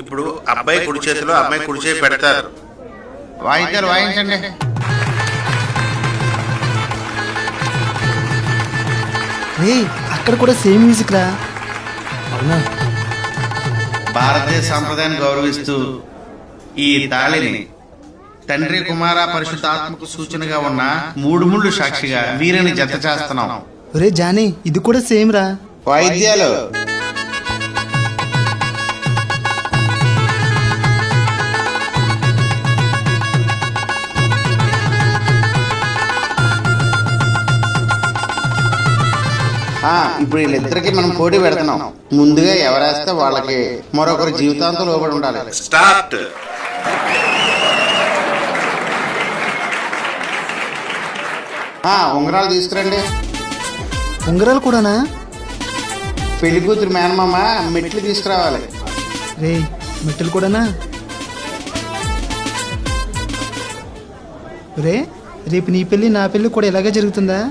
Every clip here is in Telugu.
ఇప్పుడు అబ్బాయి కుడి చేతిలో అమ్మాయి కుడి చేయి పెడతారు. వాయిద్యాలు వాయించండి. రే అక్కడ కూడా సేమ్ మ్యూజిక్ రా. అవునా? భారతీయ సాంప్రదాయాన్ని గౌరవిస్తూ ఈ తాళిని తండ్రి కుమార పరిశుద్ధాత్మకు సూచనగా ఉన్న మూడు ముళ్ళు సాక్షిగా వీరిని జత చేస్తున్నాం. ఒరే జానీ ఇది కూడా సేమ్ రా. వాయిద్యాలు. ఇప్పుడు వీళ్ళిద్దరికి మనం పోటీ పెడుతున్నాం. ముందుగా ఎవరేస్తే వాళ్ళకి మరొకరు జీవితాంతం లోబడి ఉండాలి. స్టార్ట్. ఆ, ఉంగరాలు తీసుకురండి. ఉంగరాలు కూడానా? పెళ్ళి కూతురు మేనమామ మెట్లు తీసుకురావాలి. రే మెట్టలు కూడానా? రే రేపు నీ పెళ్ళి నా పెళ్ళి కూడా ఇలాగే జరుగుతుందా?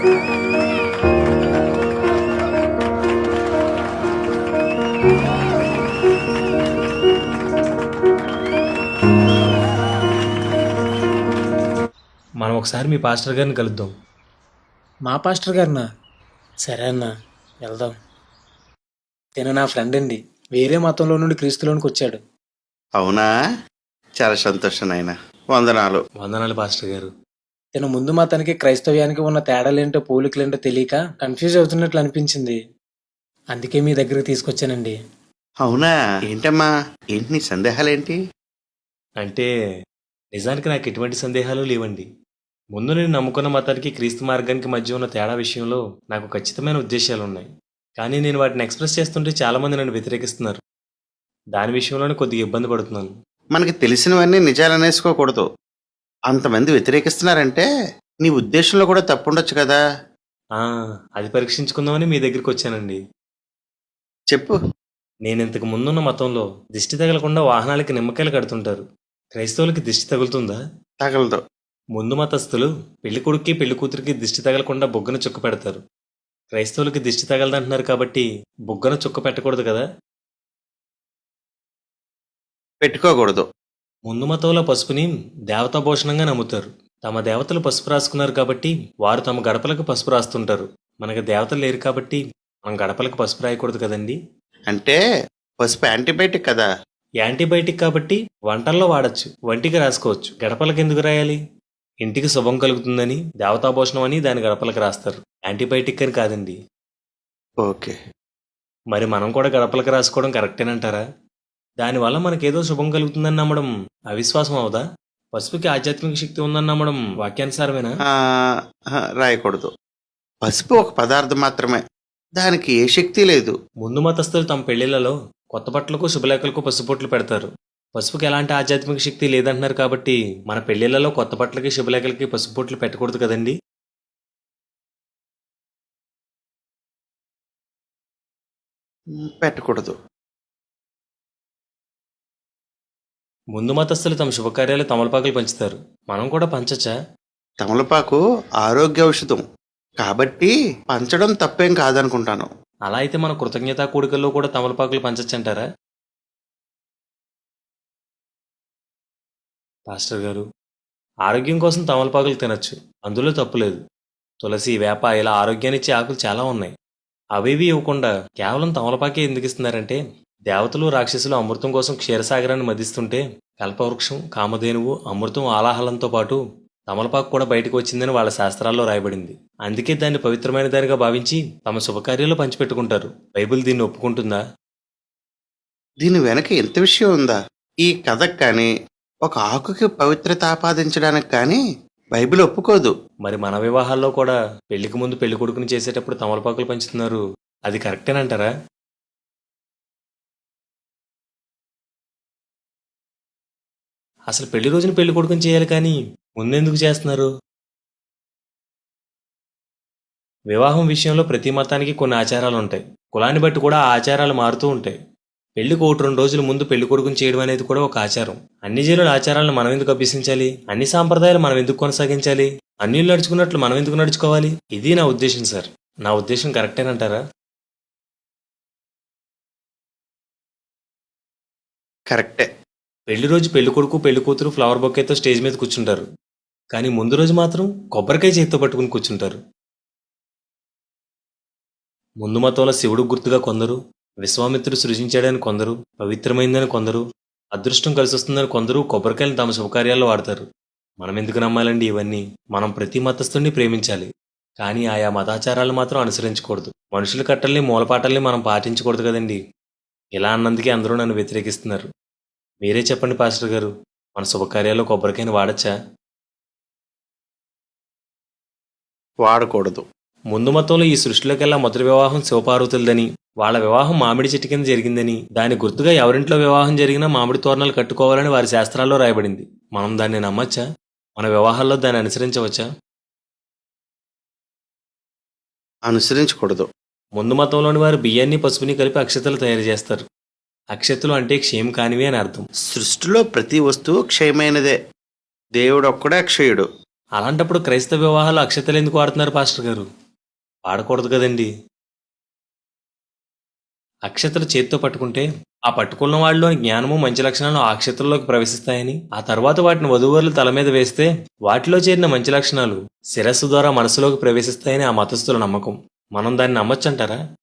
మనం ఒకసారి మీ పాస్టర్ గారిని కలుద్దాం. మా పాస్టర్ గారినా? సరే అన్న వెళ్దాం. తిన నా ఫ్రెండ్ అండి. వేరే మతంలో నుండి క్రీస్తులోనికి వచ్చాడు. అవునా? చాలా సంతోషం నాయన. వందనాలు. వందనాలు పాస్టర్ గారు. తిన ముందు మతానికి క్రైస్తవ్యానికి ఉన్న తేడాలేంటో పోలికలేంటో తెలియక కన్ఫ్యూజ్ అవుతున్నట్లు అనిపించింది. అందుకే మీ దగ్గరికి తీసుకొచ్చానండి. అవునా? ఏంటమ్మా? ఏంటి నీ సందేహాలేంటి? అంటే నిజానికి నాకు ఎటువంటి సందేహాలు లేవండి. ముందు నేను నమ్ముకున్న మతానికి క్రీస్తు మార్గానికి మధ్య ఉన్న తేడా విషయంలో నాకు ఖచ్చితమైన ఉద్దేశాలు ఉన్నాయి కానీ నేను వాటిని ఎక్స్ప్రెస్ చేస్తుంటే చాలామంది నన్ను వ్యతిరేకిస్తున్నారు. దాని విషయంలోనే కొద్దిగా ఇబ్బంది పడుతున్నాను. మనకి తెలిసినవన్నీ నిజాలు అనేసుకోకూడదు అంతమంది వ్యతిరేకిస్తున్నారంటే నీ ఉద్దేశంలో కూడా తప్పుండొచ్చు కదా. ఆ, అది పరీక్షించుకుందామని మీ దగ్గరికి వచ్చానండి. చెప్పు. నేను ఇంతకు ముందున్న మతంలో దిష్టి తగలకుండా వాహనాలకి నిమ్మకాయలు కడుతుంటారు. క్రైస్తవులకి దిష్టి తగులుతుందా? తగలదు. ముందు మతస్థులు పెళ్ళి కొడుక్కి పెళ్ళి కూతురికి దిష్టి తగలకుండా బొగ్గన చుక్క పెడతారు. క్రైస్తవులకి దిష్టి తగలదంటున్నారు కాబట్టి బొగ్గన చుక్క పెట్టకూడదు కదా. పెట్టుకోకూడదు. ముందు మతంలో పసుపుని దేవతా భూషణంగా నమ్ముతారు. తమ దేవతలు పసుపు రాసుకున్నారు కాబట్టి వారు తమ గడపలకు పసుపు రాస్తుంటారు. మనకు దేవతలు లేరు కాబట్టి మనం గడపలకు పసుపు రాయకూడదు కదండి? అంటే పసుపు యాంటీబయాటిక్ కదా? యాంటీబయాటిక్ కాబట్టి వంటల్లో వాడచ్చు వంటికి రాసుకోవచ్చు. గడపలకు ఎందుకు రాయాలి? ఇంటికి శుభం కలుగుతుందని దేవతాభూషణం అని దాని గడపలకు రాస్తారు. యాంటీబయాటిక్ అని కాదండి. ఓకే. మరి మనం కూడా గడపలకు రాసుకోవడం కరెక్టేనంటారా? దానివల్ల మనకేదో శుభం కలుగుతుందని నమ్మడం అవిశ్వాసం అవదా? పసుపుకి ఆధ్యాత్మిక శక్తి ఉందని నమ్మడం వాక్యానుసారమేనా? రాయకూడదు. పసుపు ఒక పదార్థం మాత్రమే. దానికి ఏ శక్తి లేదు. ముందు మతస్థులు తమ పెళ్ళిళ్ళలో కొత్త బట్టలకు శుభలేఖలకు పసుపొట్లు పెడతారు. పసుపుకి ఎలాంటి ఆధ్యాత్మిక శక్తి లేదంటున్నారు కాబట్టి మన పెళ్ళిళ్ళలో కొత్త బట్టలకి శుభలేఖలకి పసుపొట్లు పెట్టకూడదు కదండి? పెట్టకూడదు. ముందు మతస్థులు తమ శుభకార్యాలు తమలపాకులు పంచుతారు. మనం కూడా పంచచ్చా? తమలపాకు ఆరోగ్య ఔషధం. కాబట్టి పంచడం తప్పేం కాదనుకుంటాను. అలా అయితే మన కృతజ్ఞతా కూడికల్లో కూడా తమలపాకులు పంచచ్చంటారా? పాస్టర్ గారు ఆరోగ్యం కోసం తమలపాకులు తినచ్చు. అందులో తప్పులేదు తులసి వేప ఇలా ఆరోగ్యాన్నిచ్చే ఆకులు చాలా ఉన్నాయి. అవేవి ఇవ్వకుండా కేవలం తమలపాకే ఎందుకు ఇస్తున్నారంటే దేవతలు రాక్షసులు అమృతం కోసం క్షీరసాగరాన్ని మదిస్తుంటే కల్పవృక్షం కామధేనువు అమృతం ఆలాహలంతో పాటు తమలపాకు కూడా బయటకు వచ్చిందని వాళ్ళ శాస్త్రాల్లో రాయబడింది. అందుకే దాన్ని పవిత్రమైన దానిగా భావించి తమ శుభకార్యాలు పంచిపెట్టుకుంటారు. బైబిల్ దీన్ని ఒప్పుకుంటుందా? దీని వెనక ఎంత విషయం ఉందా? ఈ కథకు కానీ ఒక ఆకుకి పవిత్రత ఆపాదించడానికి కానీ బైబిల్ ఒప్పుకోదు. మరి మన వివాహాల్లో కూడా పెళ్ళికి ముందు పెళ్ళి కొడుకుని చేసేటప్పుడు తమలపాకులు పంచుతున్నారు. అది కరెక్టేనంటారా అసలు పెళ్ళి రోజున పెళ్ళి కొడుకుని చేయాలి కానీ ముందెందుకు చేస్తున్నారు? వివాహం విషయంలో ప్రతి మతానికి కొన్ని ఆచారాలు ఉంటాయి. కులాన్ని బట్టి కూడా ఆ ఆచారాలు మారుతూ ఉంటాయి. పెళ్ళికి ఒకటి రెండు రోజుల ముందు పెళ్ళి కొడుకుని చేయడం అనేది కూడా ఒక ఆచారం. అన్ని జీవుల ఆచారాలను మనం ఎందుకు అభ్యసించాలి? అన్ని సాంప్రదాయాలు మనం ఎందుకు కొనసాగించాలి? అన్యులు నడుచుకున్నట్లు మనం ఎందుకు నడుచుకోవాలి? ఇది నా ఉద్దేశం సార్. నా ఉద్దేశం కరెక్టేనంటారా కరెక్టే. పెళ్ళి రోజు పెళ్ళి కొడుకు పెళ్ళి కూతురు ఫ్లవర్ బొకేతో స్టేజ్ మీద కూర్చుంటారు. కానీ ముందు రోజు మాత్రం కొబ్బరికాయ చేతితో పట్టుకుని కూర్చుంటారు. ముందు మతంలో శివుడు గుర్తుగా కొందరు విశ్వామిత్రుడు సృజించాడని కొందరు పవిత్రమైందని కొందరు అదృష్టం కలిసి వస్తుందని కొందరు కొబ్బరికాయలను తమ శుభకార్యాల్లో వాడతారు. మనం ఎందుకు నమ్మాలండి ఇవన్నీ? మనం ప్రతి మతస్థుడిని ప్రేమించాలి. కానీ ఆయా మతాచారాలు మాత్రం అనుసరించకూడదు. మనుషుల కట్టల్ని మూలపాటల్ని మనం పాటించకూడదు కదండి. ఇలా అన్నందుకే అందరూ నన్ను వ్యతిరేకిస్తున్నారు. మీరే చెప్పండి పాస్టర్ గారు. మన శుభకార్యాల్లో కొబ్బరికాయని వాడచ్చా? వాడకూడదు. ముందు మతంలో ఈ సృష్టిలోకెల్లా మొదటి వివాహం శివపార్వతులదని వాళ్ళ వివాహం మామిడి చెట్టు కింద జరిగిందని దాని గుర్తుగా ఎవరింట్లో వివాహం జరిగినా మామిడి తోరణాలు కట్టుకోవాలని వారి శాస్త్రాల్లో రాయబడింది. మనం దాన్ని నమ్మచ్చా? మన వివాహాల్లో దాన్ని అనుసరించవచ్చా? అనుసరించకూడదు. ముందు మతంలోని వారు బియ్యాన్ని పసుపుని కలిపి అక్షతలు తయారు చేస్తారు. అక్షతలు అంటే క్షేమ కానివి అని అర్థం. సృష్టిలో ప్రతి వస్తువు క్షయమైనదే దేవుడు ఒక్కడే అక్షయుడు. అలాంటప్పుడు క్రైస్తవ వివాహాలు అక్షతలు ఎందుకు వాడుతున్నారు పాస్టర్ గారు? పాడకూడదు కదండి. అక్షతలు చేత్తో పట్టుకుంటే ఆ పట్టుకున్న వాళ్ళలోని జ్ఞానము మంచి లక్షణాలు ఆ అక్షతల్లోకి ప్రవేశిస్తాయని ఆ తర్వాత వాటిని వధువరులు తల మీద వేస్తే వాటిలో చేరిన మంచి లక్షణాలు శిరస్సు ద్వారా మనసులోకి ప్రవేశిస్తాయని ఆ మతస్థుల నమ్మకం. మనం దాన్ని నమ్మొచ్చంటారా?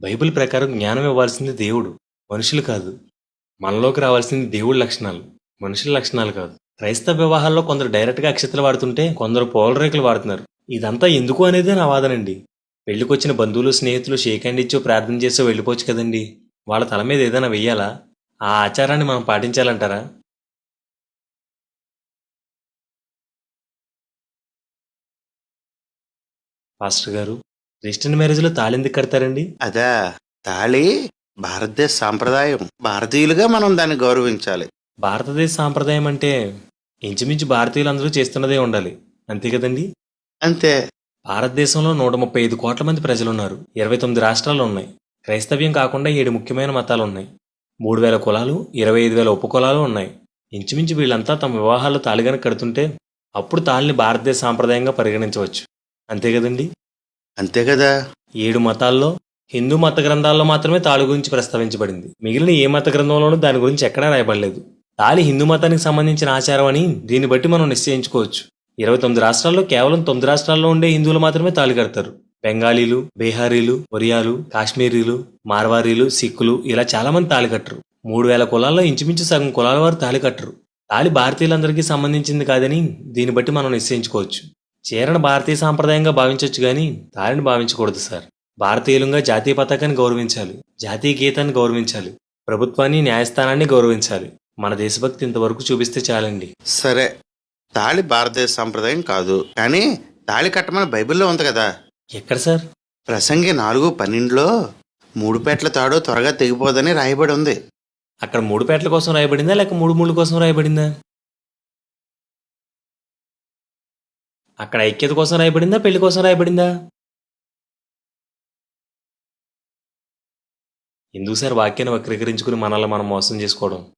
బైబిల్ ప్రకారం జ్ఞానం ఇవ్వాల్సింది దేవుడు మనుషులు కాదు. మనలోకి రావాల్సింది దేవుడి లక్షణాలు మనుషుల లక్షణాలు కాదు. క్రైస్తవ వివాహాల్లో కొందరు డైరెక్ట్గా అక్షతలు వాడుతుంటే కొందరు పోల రేకులు వాడుతున్నారు. ఇదంతా ఎందుకు అనేదే నా వాదనండి. పెళ్ళికొచ్చిన బంధువులు స్నేహితులు షేక్ హ్యాండ్ ఇచ్చో ప్రార్థన చేసో వెళ్ళిపోవచ్చు కదండి. వాళ్ళ తల మీద ఏదైనా వెయ్యాలా? ఆ ఆచారాన్ని మనం పాటించాలంటారా? పాస్టర్ గారు క్రిస్టియన్ మ్యారేజ్లో తాళెందుకు కడతారండి? అదా తాళి భారతదేశ సాంప్రదాయం. భారతీయులుగా మనం దాన్ని గౌరవించాలి. భారతదేశ సాంప్రదాయం అంటే ఇంచుమించు భారతీయులందరూ చేస్తున్నదే ఉండాలి. అంతే కదండి? అంతే. భారతదేశంలో నూట ముప్పై ఐదు కోట్ల మంది ప్రజలున్నారు. ఇరవై తొమ్మిది రాష్ట్రాలు ఉన్నాయి. క్రైస్తవ్యం కాకుండా ఏడు ముఖ్యమైన మతాలు ఉన్నాయి. మూడు వేల కులాలు ఇరవై ఐదు వేల ఉపకులాలు ఉన్నాయి. ఇంచుమించు వీళ్ళంతా తమ వివాహాల్లో తాళిగన కడుతుంటే అప్పుడు తాళిని భారతదేశ సాంప్రదాయంగా పరిగణించవచ్చు. అంతే కదండి? అంతే కదా. ఏడు మతాల్లో హిందూ మత గ్రంథాల్లో మాత్రమే తాళి గురించి ప్రస్తావించబడింది. మిగిలిన ఏ మత గ్రంథంలోనూ దాని గురించి ఎక్కడా రాయబడలేదు. తాళి హిందూ మతానికి సంబంధించిన ఆచారం అని దీన్ని బట్టి మనం నిశ్చయించుకోవచ్చు. ఇరవై తొమ్మిది రాష్ట్రాల్లో కేవలం తొమ్మిది రాష్ట్రాల్లో ఉండే హిందువులు మాత్రమే తాళి కడతారు. బెంగాలీలు బీహారీలు ఒరియాలు కాశ్మీరీలు మార్వారీలు సిక్కులు ఇలా చాలా మంది తాళి కట్టరు. మూడు వేల కులాల్లో ఇంచుమించు సగం కులాల వారు తాళి కట్టరు. తాళి భారతీయులందరికీ సంబంధించింది కాదని దీన్ని బట్టి మనం నిశ్చయించుకోవచ్చు. చీరను భారతీయ సాంప్రదాయంగా భావించవచ్చు కానీ తాళిని భావించకూడదు సార్. భారతీయులంగా జాతీయ పతాకాన్ని గౌరవించాలి. జాతీయ గీతాన్ని గౌరవించాలి. ప్రభుత్వాన్ని న్యాయస్థానాన్ని గౌరవించాలి. మన దేశభక్తి ఇంతవరకు చూపిస్తే చాలండి. సరే తాళి భారతదేశ సాంప్రదాయం కాదు కానీ తాళి కట్టమని బైబిల్లో ఉంది కదా. ఎక్కడ సార్? ప్రసంగి నాలుగు పన్నెండులో మూడు పేట్ల తాడు త్వరగా తెగిపోదని రాయబడి ఉంది. అక్కడ మూడు పేటల కోసం రాయబడిందా లేక మూడు మూడు కోసం రాయబడిందా? అక్కడ ఐక్యత కోసం రాయబడిందా పెళ్ళి కోసం రాయబడిందా? ఎందుకు సార్ వాక్యాన్ని వక్రీకరించుకుని మనల్ని మనం మోసం చేసుకోవడం?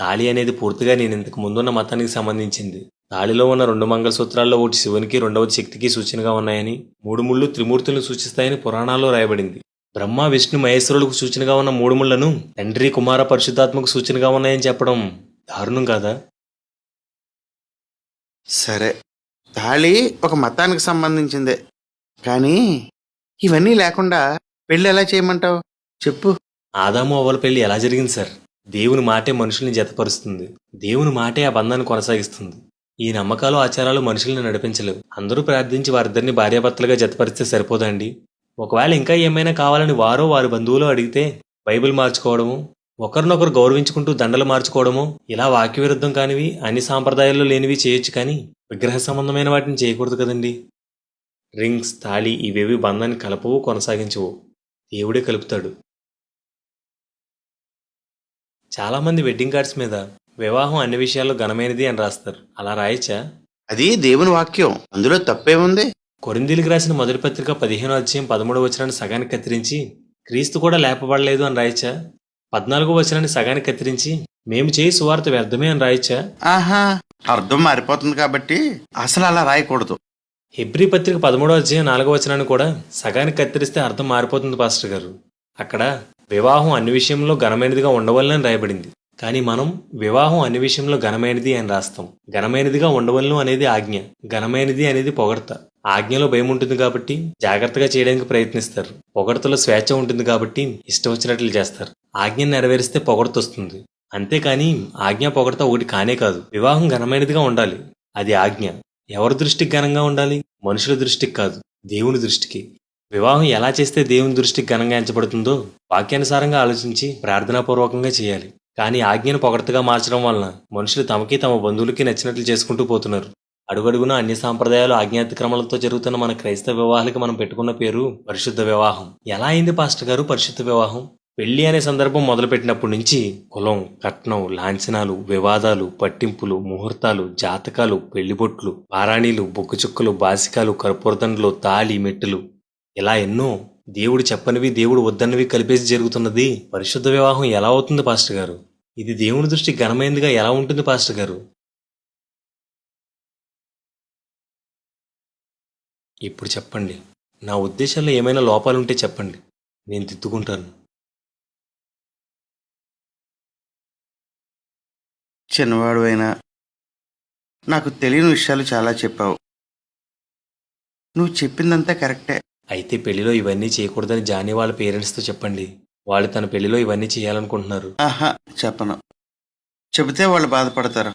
తాళి అనేది పూర్తిగా నేను ఇంతకు ముందున్న మతానికి సంబంధించింది. తాళిలో ఉన్న రెండు మంగళసూత్రాల్లో ఒకటి శివునికి రెండవది శక్తికి సూచనగా ఉన్నాయని మూడు ముళ్ళు త్రిమూర్తులను సూచిస్తాయని పురాణాల్లో రాయబడింది. బ్రహ్మ విష్ణు మహేశ్వరులకు సూచనగా ఉన్న మూడు ముళ్ళను తండ్రి కుమార పరిశుద్ధాత్మకు సూచనగా ఉన్నాయని చెప్పడం దారుణం కాదా? సరే. తాళి ఒక మతానికి సంబంధించిందే. కానీ ఇవన్నీ లేకుండా పెళ్ళి ఎలా చేయమంటావు? చెప్పు. ఆదాము అవ్వల పెళ్ళి ఎలా జరిగింది సార్? దేవుని మాటే మనుషుల్ని జతపరుస్తుంది. దేవుని మాటే ఆ బంధాన్ని కొనసాగిస్తుంది. ఈ నమ్మకాలు ఆచారాలు మనుషుల్ని నడిపించలేవు. అందరూ ప్రార్థించి వారిద్దరిని భార్యాభర్తలుగా జతపరిస్తే సరిపోదండి. ఒకవేళ ఇంకా ఏమైనా కావాలని వారో వారి బంధువులు అడిగితే బైబిల్ మార్చుకోవడము ఒకరినొకరు గౌరవించుకుంటూ దండలు మార్చుకోవడము ఇలా వాక్య విరుద్ధం కానివి అన్ని సాంప్రదాయాల్లో లేనివి చేయొచ్చు కానీ విగ్రహ సంబంధమైన వాటిని చేయకూడదు కదండి. రింగ్స్ తాళి ఇవేవి బంధాన్ని కలపవు కొనసాగించవు. దేవుడే కలుపుతాడు. చాలా మంది వెడ్డింగ్ కార్డ్స్ మీద వివాహం అన్ని విషయాల్లో ఘనమైనది అని రాస్తారు. అలా రాయచ్చా? అది దేవుని వాక్యం. అందులో తప్పేముంది? కొరిందీలకు రాసిన మొదటి పత్రిక పదిహేను అధ్యాయం పదమూడు వచనాన్ని సగానికి కత్తిరించి క్రీస్తు కూడా లేపబడలేదు అని రాయచ్చా? పద్నాలుగో వచనాన్ని సగానికి కత్తిరించి మేము చేయి సువార్త వ్యర్థమే అని రాయచ్చా? ఆహా అర్థం మారిపోతుంది కాబట్టి అసలు అలా రాయకూడదు. హెబ్రీ పత్రిక పదమూడో అధ్యాయం నాలుగో వచనాన్ని కూడా సగానికి కత్తిరిస్తే అర్థం మారిపోతుంది పాస్టర్ గారు. అక్కడ వివాహం అన్ని విషయంలో ఘనమైనదిగా ఉండవలనని రాయబడింది. కానీ మనం వివాహం అన్ని విషయంలో ఘనమైనది అని రాస్తాం. ఘనమైనదిగా ఉండవలను అనేది ఆజ్ఞ. ఘనమైనది అనేది పొగడత. ఆజ్ఞలో భయం ఉంటుంది కాబట్టి జాగ్రత్తగా చేయడానికి ప్రయత్నిస్తారు. పొగడతలో స్వేచ్ఛ ఉంటుంది కాబట్టి ఇష్టం వచ్చినట్లు చేస్తారు. ఆజ్ఞను నెరవేరిస్తే పొగడత వస్తుంది. అంతేకాని ఆజ్ఞ పొగడత ఒకటి కానే కాదు. వివాహం ఘనమైనదిగా ఉండాలి. అది ఆజ్ఞ. ఎవరి దృష్టికి ఘనంగా ఉండాలి? మనుషుల దృష్టికి కాదు. దేవుని దృష్టికి. వివాహం ఎలా చేస్తే దేవుని దృష్టికి ఘనంగా ఎంచబడుతుందో వాక్యానుసారంగా ఆలోచించి ప్రార్థనాపూర్వకంగా చేయాలి. కానీ ఆజ్ఞను పొగడతగా మార్చడం వలన మనుషులు తమకి తమ బంధువులకి నచ్చినట్లు చేసుకుంటూ పోతున్నారు. అడుగడుగున అన్ని సాంప్రదాయాలు ఆజ్ఞాతిక్రమాలతో జరుగుతున్న మన క్రైస్తవ వివాహాలకి మనం పెట్టుకున్న పేరు పరిశుద్ధ వివాహం. ఎలా అయింది పాస్టర్ గారు పరిశుద్ధ వివాహం? పెళ్ళి అనే సందర్భం మొదలుపెట్టినప్పటి నుంచి కులం కట్నం లాంఛనాలు వివాదాలు పట్టింపులు ముహూర్తాలు జాతకాలు పెళ్ళిబొట్లు పారాణీలు బొగ్గుచుక్కలు బాసికాలు కర్పూరదండలు తాళి మెట్టులు ఇలా ఎన్నో దేవుడు చెప్పనివి దేవుడు వద్దన్నవి కలిపేసి జరుగుతున్నది పరిశుద్ధ వివాహం ఎలా అవుతుంది పాస్టర్ గారు? ఇది దేవుని దృష్టి ఘనమైనదిగా ఎలా ఉంటుంది పాస్టర్ గారు? ఇప్పుడు చెప్పండి. నా ఉద్దేశంలో ఏమైనా లోపాలుంటే చెప్పండి. నేను తిద్దుకుంటాను చిన్నవాడు అయినా నాకు తెలియని విషయాలు చాలా చెప్పావు. నువ్వు చెప్పిందంతా కరెక్టే. అయితే పెళ్ళిలో ఇవన్నీ చేయకూడదని జానీ వాళ్ళ పేరెంట్స్తో చెప్పండి. వాళ్ళు తన పెళ్ళిలో ఇవన్నీ చేయాలనుకుంటున్నారు. ఆహా చెప్పను. చెబితే వాళ్ళు బాధపడతారు.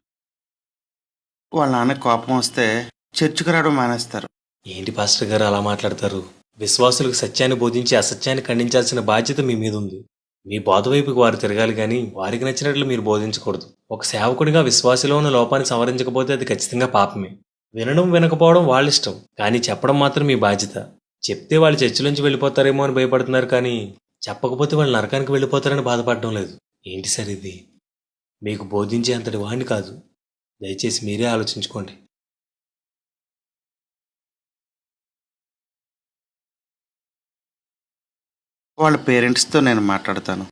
వాళ్ళ నాన్న కోపం వస్తే చర్చికి రావడం మానేస్తారు. ఏంటి పాస్టర్ గారు అలా మాట్లాడతారు? విశ్వాసులకు సత్యాన్ని బోధించి అసత్యాన్ని ఖండించాల్సిన బాధ్యత మీ మీద ఉంది. మీ బోధ వైపుకి వారు తిరగాలి కానీ వారికి నచ్చినట్లు మీరు బోధించకూడదు. ఒక సేవకుడిగా విశ్వాసలో ఉన్న లోపాన్ని సవరించకపోతే అది ఖచ్చితంగా పాపమే. వినడం వినకపోవడం వాళ్ళ ఇష్టం. కానీ చెప్పడం మాత్రం మీ బాధ్యత. చెప్తే వాళ్ళు చర్చిలోంచి వెళ్ళిపోతారేమో అని భయపడుతున్నారు కానీ చెప్పకపోతే వాళ్ళు నరకానికి వెళ్ళిపోతారని బాధపడడం లేదు. ఏంటి సార్ ఇది? మీకు బోధించే అంతటి వాడిని కాదు. దయచేసి మీరే ఆలోచించుకోండి. వాళ్ళ పేరెంట్స్తో నేను మాట్లాడతాను.